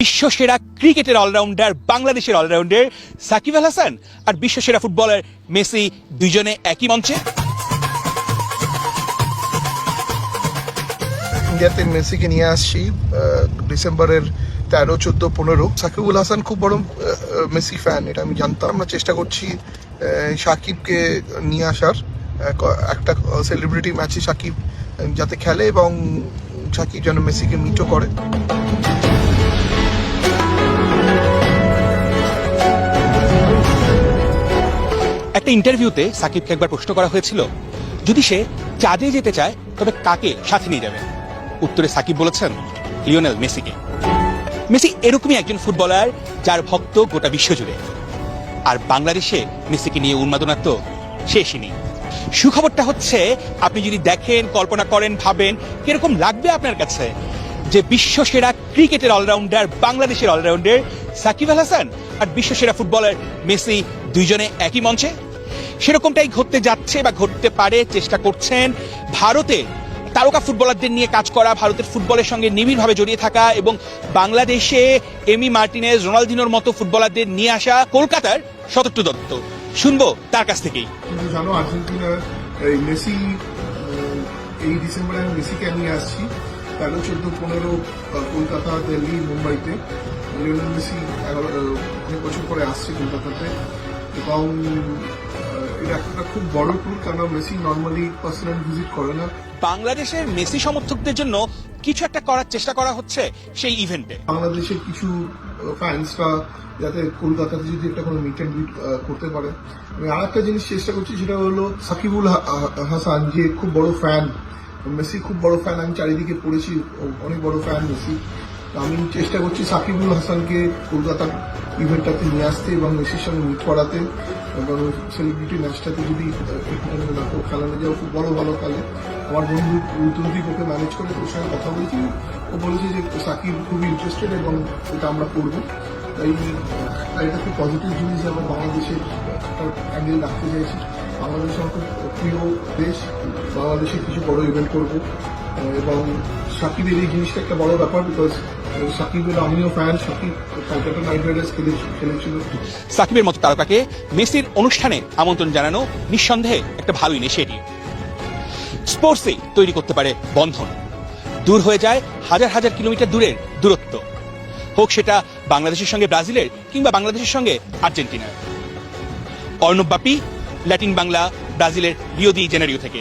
বিশ্বসেরা ক্রিকেটের অলরাউন্ডার, বাংলাদেশের অলরাউন্ডার সাকিব আল হাসান আর বিশ্বসেরা ফুটবলার মেসি দুজনে একই মঞ্চে। ইন্ডিয়াতে মেসিকে নিয়ে আসছি ডিসেম্বরের তেরো, চোদ্দ, পনেরো। সাকিবুল হাসান খুব বড় মেসি ফ্যান এটা আমি জানতাম আমরা চেষ্টা করছি সাকিবকে নিয়ে আসার। একটা সেলিব্রিটি ম্যাচে সাকিব যাতে খেলে এবং সাকিব যেন মেসিকে মিটও করে। একটা ইন্টারভিউতে সাকিবকে একবার প্রশ্ন করা হয়েছিল, যদি সে চাঁদে যেতে চায়, তবে কাকে সাথে নিয়ে যাবে? উত্তরে সাকিব বলেছেন, লিওনেল মেসিকে। মেসি এরকমই একজন ফুটবলার যার ভক্ত গোটা বিশ্ব জুড়ে আর বাংলাদেশে মেসিকে নিয়ে উন্মাদনার তো শেষই নেই। সুখবরটা হচ্ছে, আপনি যদি দেখেন, কল্পনা করেন, ভাবেন, কীরকম লাগবে আপনার কাছে যে বিশ্ব সেরা ক্রিকেটের অলরাউন্ডার, বাংলাদেশের অলরাউন্ডার সাকিব আল হাসান আর বিশ্ব সেরা ফুটবলার মেসি দুইজনে একই মঞ্চে? সেরকমটাই ঘটতে যাচ্ছে বা ঘটতে পারে, চেষ্টা করছেন। ভারতে তারকা ফুটবলারদের নিয়ে কাজ করা, ভারতের ফুটবলের সঙ্গে নিবিড়ভাবে জড়িয়ে থাকা এবং বাংলাদেশে এমি মার্টিনেজ, রোনালদিনোর মতো ফুটবলারদের নিয়ে আসা কলকাতার শতট্ট দত্ত। শুনব তার কাছ থেকেই। জানো এই মেসি এই ডিসেম্বরে আমি মেসিকে নিয়ে আসছি। তেরো চোদ্দ, পনেরো কলকাতা, দিল্লি, মুম্বাইতে। মেসি অনেক বছর পরে আসছে কলকাতাতে। এবং একটা খুব বড় ট্যুর কারণ মেসি নর্মালি পার্সোনাল ভিজিট করে না। বাংলাদেশের মেসি সমর্থকদের জন্য কিছু একটা করার চেষ্টা করা হচ্ছে সেই ইভেন্টে বাংলাদেশের কিছু ফ্যান্সরা যাতে কলকাতাতে যদি একটা কোনো মিট অ্যান্ড গ্রিট করতে পারে। আমি আর একটা জিনিস চেষ্টা করছি সেটা হলো সাকিবুল হাসান যে খুব বড় ফ্যান মেসি খুব বড় ফ্যান আমি চারিদিকে পড়েছি অনেক বড় ফ্যান মেসি। আমি চেষ্টা করছি সাকিবুল হাসানকে কলকাতার ইভেন্টটাতে নিয়ে আসতে এবং মেসির সঙ্গে মিট করাতে এবং সেলিব্রিটি ম্যাচটাতে যদি খেলানো যায় খুব বড় ভালো খেলে। আমার বন্ধু ঋতুদীপ ওকে ম্যানেজ করে ওর সঙ্গে কথা বলছি। ও বলেছে যে সাকিব খুবই ইন্টারেস্টেড এবং এটা আমরা করব। তাই এটা খুব পজিটিভ জিনিস আমরা বাংলাদেশে একটা অ্যাঙ্গেল রাখতে চাইছি। বাংলাদেশ আমার প্রিয় দেশ। বাংলাদেশে কিছু বড় ইভেন্ট করব। এবং সাকিবের এই জিনিসটা একটা বড় ব্যাপার বিকজ সাকিবের মতো তারকাকে মেসির অনুষ্ঠানে আমন্ত্রণ জানানো নিঃসন্দেহে একটা ভালো ইনিশিয়েটিভ স্পোর্টসে তৈরি করতে পারে বন্ধন। দূর হয়ে যায় হাজার হাজার কিলোমিটার দূরের দূরত্ব। হোক সেটা বাংলাদেশের সঙ্গে ব্রাজিলের কিংবা বাংলাদেশের সঙ্গে আর্জেন্টিনার। অর্ণব বাপি, ল্যাটিন বাংলা, ব্রাজিলের রিও দি জেনারিও থেকে।